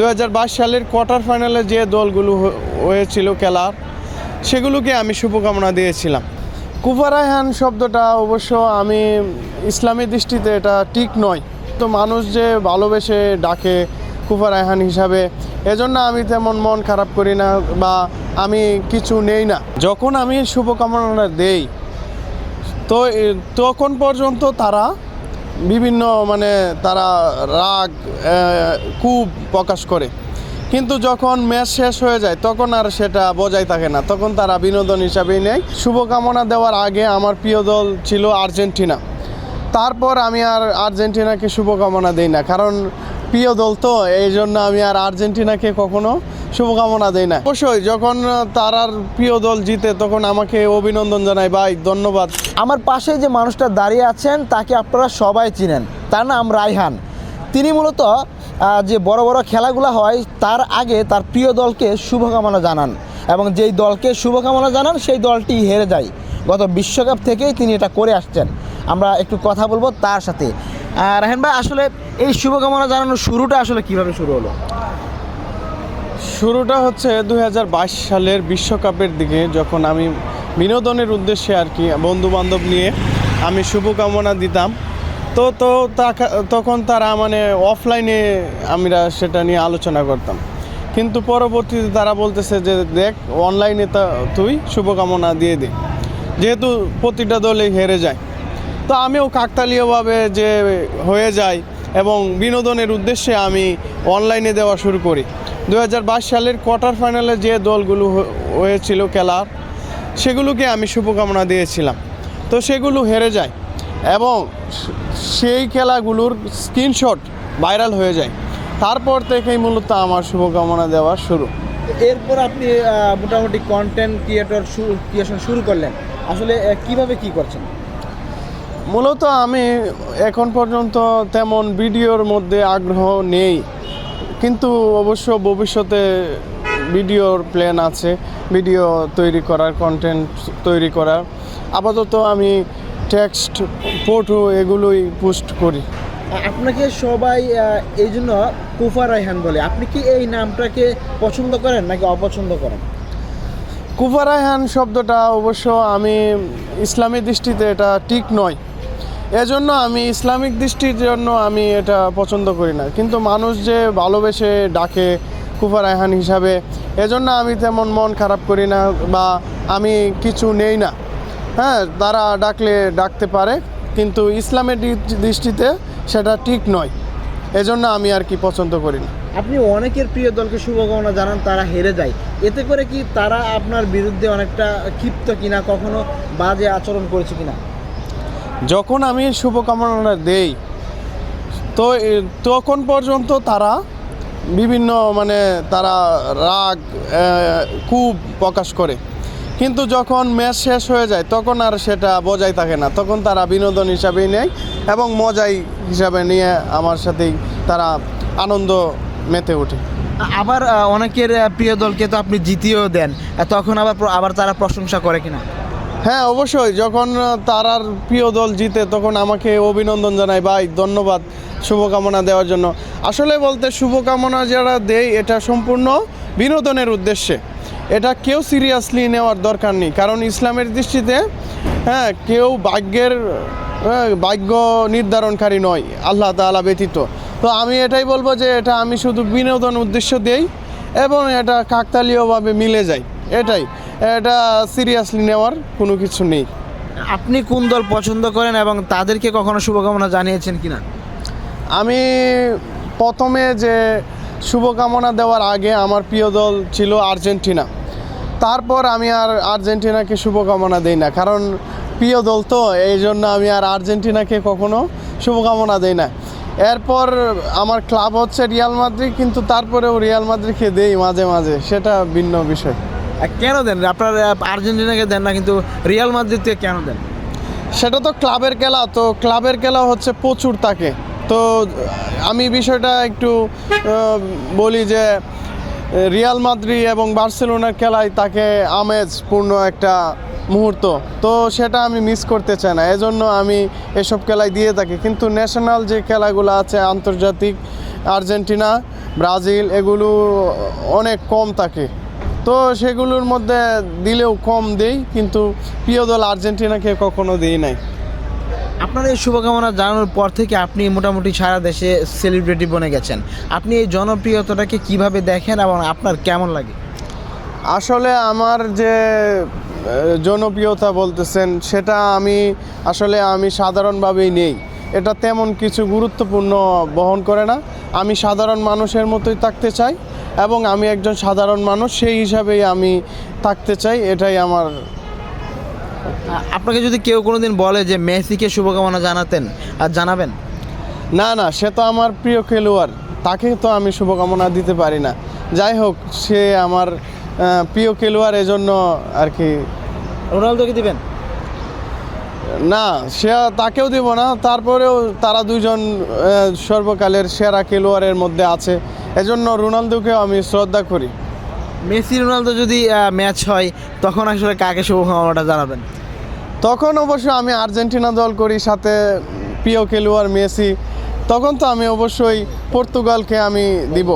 দু হাজার বাইশ সালের কোয়ার্টার ফাইনালে যে দলগুলো হয়েছিল খেলার, সেগুলোকে আমি শুভকামনা দিয়েছিলাম। কুফারায়হান শব্দটা অবশ্য আমি ইসলামী দৃষ্টিতে এটা ঠিক নয়। তো মানুষ যে ভালোবেসে ডাকে কুফারায়হান হিসাবে, এজন্য আমি তেমন মন খারাপ করি না বা আমি কিছু নেই না। যখন আমি শুভকামনাটা দেই, তো তখন পর্যন্ত তারা বিভিন্ন মানে তারা রাগ খুব প্রকাশ করে। কিন্তু যখন ম্যাচ শেষ হয়ে যায়, তখন আর সেটা বজায় থাকে না। তখন তারা বিনোদন হিসাবেই নেয়। শুভকামনা দেওয়ার আগে আমার প্রিয় দল ছিল আর্জেন্টিনা। তারপর আমি আর আর্জেন্টিনাকে শুভকামনা দিই না। কারণ প্রিয় দল তো এই জন্য আমি আর আর্জেন্টিনাকে কখনো শুভকামনা দেয় না। অবশ্যই যখন তারার প্রিয় দল জিতে তখন আমাকে অভিনন্দন জানাই। ভাই ধন্যবাদ। আমার পাশে যে মানুষটা দাঁড়িয়ে আছেন তাকে আপনারা সবাই চিনেন। তার নাম রায়হান তিনি মূলত যে বড় বড় খেলাগুলো হয় তার আগে তার প্রিয় দলকে শুভকামনা জানান। এবং যেই দলকে শুভকামনা জানান সেই দলটি হেরে যায়। গত বিশ্বকাপ থেকেই তিনি এটা করে আসছেন। আমরা একটু কথা বলব তার সাথে। রাহেন ভাই আসলে এই শুভকামনা জানানোর শুরুটা আসলে কীভাবে শুরু হলো? শুরুটা হচ্ছে দু হাজার বাইশ সালের বিশ্বকাপের দিকে, যখন আমি বিনোদনের উদ্দেশ্যে আর কি বন্ধু বান্ধব নিয়ে আমি শুভকামনা দিতাম। তো তো তখন তারা মানে অফলাইনে আমরা সেটা নিয়ে আলোচনা করতাম। কিন্তু পরবর্তীতে তারা বলতেছে যে, দেখ অনলাইনে তা, তুই শুভকামনা দিয়ে দে। যেহেতু প্রতিটা দলে হেরে যায়। তো আমিও কাকতালীয়ভাবে যে হয়ে যায় এবং বিনোদনের উদ্দেশ্যে আমি অনলাইনে দেওয়া শুরু করি। দু হাজার বাইশ সালের কোয়ার্টার ফাইনালে যে দলগুলো হয়েছিল খেলার, সেগুলোকে আমি শুভকামনা দিয়েছিলাম। তো সেগুলো হেরে যায় এবং সেই খেলাগুলোর স্ক্রিনশট ভাইরাল হয়ে যায়। তারপর থেকেই মূলত আমার শুভকামনা দেওয়া শুরু। এরপর আপনি মোটামুটি কন্টেন্ট ক্রিয়েটর ক্রিয়েশন শুরু করলেন। আসলে কীভাবে কি করছেন? মূলত আমি এখন পর্যন্ত তেমন ভিডিওর মধ্যে আগ্রহ নেই। কিন্তু অবশ্য ভবিষ্যতে ভিডিওর প্ল্যান আছে ভিডিও তৈরি করার কন্টেন্ট তৈরি করার। আপাতত আমি টেক্সট ফটো এগুলোই পোস্ট করি। আপনাকে সবাই এই জন্য কুফা রায়হান বলে। আপনি কি এই নামটাকে পছন্দ করেন নাকি অপছন্দ করেন? কুফারায়হান শব্দটা অবশ্য আমি ইসলামী দৃষ্টিতে এটা ঠিক নয়। এজন্য আমি ইসলামিক দৃষ্টির জন্য আমি এটা পছন্দ করি না। কিন্তু মানুষ যে ভালোবেসে ডাকে কুফারায়হান হিসাবে, এজন্য আমি তেমন মন খারাপ করি না বা আমি কিছু নেই না। হ্যাঁ তারা ডাকলে ডাকতে পারে, কিন্তু ইসলামের দৃষ্টিতে সেটা ঠিক নয়। এজন্য আমি আর কি পছন্দ করি না। আপনি অনেকের প্রিয় দলকে শুভকামনা জানান, তারা হেরে যায়। এতে করে কি তারা আপনার বিরুদ্ধে অনেকটা ক্ষিপ্ত কিনা, কখনো বাজে আচরণ করেছে কিনা? যখন আমি শুভকামনাটা দেই, তো তখন পর্যন্ত তারা বিভিন্ন মানে তারা রাগ খুব প্রকাশ করে। কিন্তু যখন ম্যাচ শেষ হয়ে যায়, তখন আর সেটা বজায় থাকে না। তখন তারা বিনোদন হিসাবেই নেয় এবং মজাই হিসাবে নিয়ে আমার সাথেই তারা আনন্দ মেতে ওঠে। আবার অনেকের প্রিয় দলকে তো আপনি জিতিয়েও দেন। তখন আবার আবার তারা প্রশংসা করে কিনা? হ্যাঁ অবশ্যই। যখন তারার প্রিয় দল জিতে তখন আমাকে অভিনন্দন জানাই। ভাই ধন্যবাদ শুভকামনা দেওয়ার জন্য। আসলে বলতে শুভকামনা যারা দেয় এটা সম্পূর্ণ বিনোদনের উদ্দেশ্যে। এটা কেউ সিরিয়াসলি নেওয়ার দরকার নেই। কারণ ইসলামের দৃষ্টিতে হ্যাঁ কেউ ভাগ্যের হ্যাঁ, ভাগ্য নির্ধারণকারী নয় আল্লাহ তাআলা ব্যতীত। তো আমি এটাই বলব যে এটা আমি শুধু বিনোদন উদ্দেশ্য দেই এবং এটা কাকতালীয়ভাবে মিলে যায়। এটাই। এটা সিরিয়াসলি নেওয়ার কোনো কিছু নেই। আপনি কোন দল পছন্দ করেন এবং তাদেরকে কখনো শুভকামনা জানিয়েছেন কি না আমি প্রথমে যে শুভকামনা দেওয়ার আগে আমার প্রিয় দল ছিল আর্জেন্টিনা। তারপর আমি আর আর্জেন্টিনাকে শুভকামনা দিই না কারণ প্রিয় দল তো এই জন্য আমি আর আর্জেন্টিনাকে কখনো শুভকামনা দিই না। এরপর আমার ক্লাব হচ্ছে রিয়াল মাদ্রিদ কিন্তু তারপরেও রিয়াল মাদ্রিদকে দেই মাঝে মাঝে সেটা ভিন্ন বিষয়। কেন দেন? আপনার আর্জেন্টিনাকে দেন না, কিন্তু রিয়াল মাদ্রিদকে কেন দেন? সেটা তো ক্লাবের খেলা, তো ক্লাবের খেলা হচ্ছে প্রচুর তাকে। তো আমি বিষয়টা একটু বলি যে, রিয়াল মাদ্রি এবং বার্সেলোনার খেলায় তাকে আমেজপূর্ণ একটা মুহূর্ত। তো সেটা আমি মিস করতে চাই না। এজন্য আমি এসব খেলায় দিয়ে থাকি। কিন্তু ন্যাশনাল যে খেলাগুলো আছে, আন্তর্জাতিক, আর্জেন্টিনা, ব্রাজিল, এগুলো অনেক কম থাকে। তো সেগুলোর মধ্যে দিলেও কম দেই কিন্তু প্রিয় দল আর্জেন্টিনাকে কখনো দিই নাই। আপনার এই শুভকামনা জানানোর পর থেকে আপনি মোটামুটি সারা দেশে সেলিব্রিটি বনে গেছেন। আপনি এই জনপ্রিয়তাটাকে কীভাবে দেখেন এবং আপনার কেমন লাগে? আসলে আমার যে জনপ্রিয়তা বলতেছেন সেটা আমি আসলে আমি সাধারণভাবেই নেই। এটা তেমন কিছু গুরুত্বপূর্ণ বহন করে না। আমি সাধারণ মানুষের মতোই থাকতে চাই। এবং আমি একজন সাধারণ মানুষ সেই হিসাবেই আমি থাকতে চাই এটাই আমার আপনাকে যদি কেউ কোনো দিন বলে যে মেসিকে শুভকামনা জানাতেন আর জানাবেন? না না সে তো আমার প্রিয় খেলোয়াড় তাকে তো আমি শুভকামনা দিতে পারি না। যাই হোক সে আমার প্রিয় খেলোয়াড় এজন্য আর কি। রোনালদোকে দিবেন? না সে তাকেও দিব না তারপরেও তারা দুজন সর্বকালের সেরা খেলোয়াড়ের মধ্যে আছে। এজন্য রোনালদোকে আমি শ্রদ্ধা করি। মেসি রোনালদো যদি ম্যাচ হয় তখন আসলে কাকে শুভকামনাটা জানাবেন? তখন অবশ্য আমি আর্জেন্টিনা দল করি সাথে প্রিয় খেলোয়াড় মেসি তখন তো আমি অবশ্যই পর্তুগালকে আমি দিব।